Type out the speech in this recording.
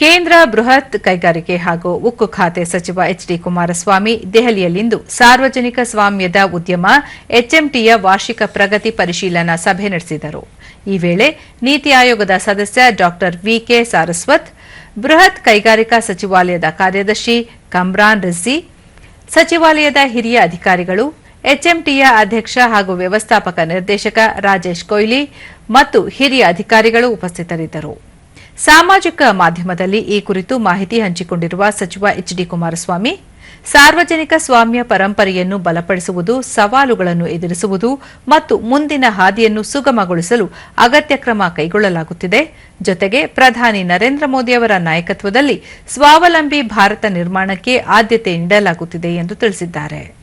ಕೇಂದ್ರ ಬೃಹತ್ ಕೈಗಾರಿಕೆ ಹಾಗೂ ಉಕ್ಕು ಖಾತೆ ಸಚಿವ ಎಚ್ ಡಿ ಕುಮಾರಸ್ವಾಮಿ ದೆಹಲಿಯಲ್ಲಿಂದು ಸಾರ್ವಜನಿಕ ಸ್ವಾಮ್ಯದ ಉದ್ಯಮ ಎಚ್ಎಂಟಿಯ ವಾರ್ಷಿಕ ಪ್ರಗತಿ ಪರಿಶೀಲನಾ ಸಭೆ ನಡೆಸಿದರು. ಈ ವೇಳೆ ನೀತಿ ಆಯೋಗದ ಸದಸ್ಯ ಡಾ ವಿಕೆ ಸಾರಸ್ವತ್, ಬೃಹತ್ ಕೈಗಾರಿಕಾ ಸಚಿವಾಲಯದ ಕಾರ್ಯದರ್ಶಿ ಕಮ್ರಾನ್ ರಿಜ್ವಿ ಸಚಿವಾಲಯದ ಹಿರಿಯ ಅಧಿಕಾರಿಗಳು, ಎಚ್ಎಂಟಿಯ ಅಧ್ಯಕ್ಷ ಹಾಗೂ ವ್ಯವಸ್ಥಾಪಕ ನಿರ್ದೇಶಕ ರಾಜೇಶ್ ಕೊಯ್ಲಿ ಮತ್ತು ಹಿರಿಯ ಅಧಿಕಾರಿಗಳು ಉಪಸ್ಥಿತರಿದ್ದರು. ಸಾಮಾಜಿಕ ಮಾಧ್ಯಮದಲ್ಲಿ ಈ ಕುರಿತು ಮಾಹಿತಿ ಹಂಚಿಕೊಂಡಿರುವ ಸಚಿವ ಎಚ್ ಡಿ ಕುಮಾರಸ್ವಾಮಿ, ಸಾರ್ವಜನಿಕ ಸ್ವಾಮ್ಯ ಪರಂಪರೆಯನ್ನು ಬಲಪಡಿಸುವುದು, ಸವಾಲುಗಳನ್ನು ಎದುರಿಸುವುದು ಮತ್ತು ಮುಂದಿನ ಹಾದಿಯನ್ನು ಸುಗಮಗೊಳಿಸಲು ಅಗತ್ಯ ಕ್ರಮ ಕೈಗೊಳ್ಳಲಾಗುತ್ತಿದೆ. ಜೊತೆಗೆ ಪ್ರಧಾನಿ ನರೇಂದ್ರ ಮೋದಿಯವರ ನಾಯಕತ್ವದಲ್ಲಿ ಸ್ವಾವಲಂಬಿ ಭಾರತ ನಿರ್ಮಾಣಕ್ಕೆ ಆದ್ಯತೆ ನೀಡಲಾಗುತ್ತಿದೆ ಎಂದು ತಿಳಿಸಿದ್ದಾರೆ.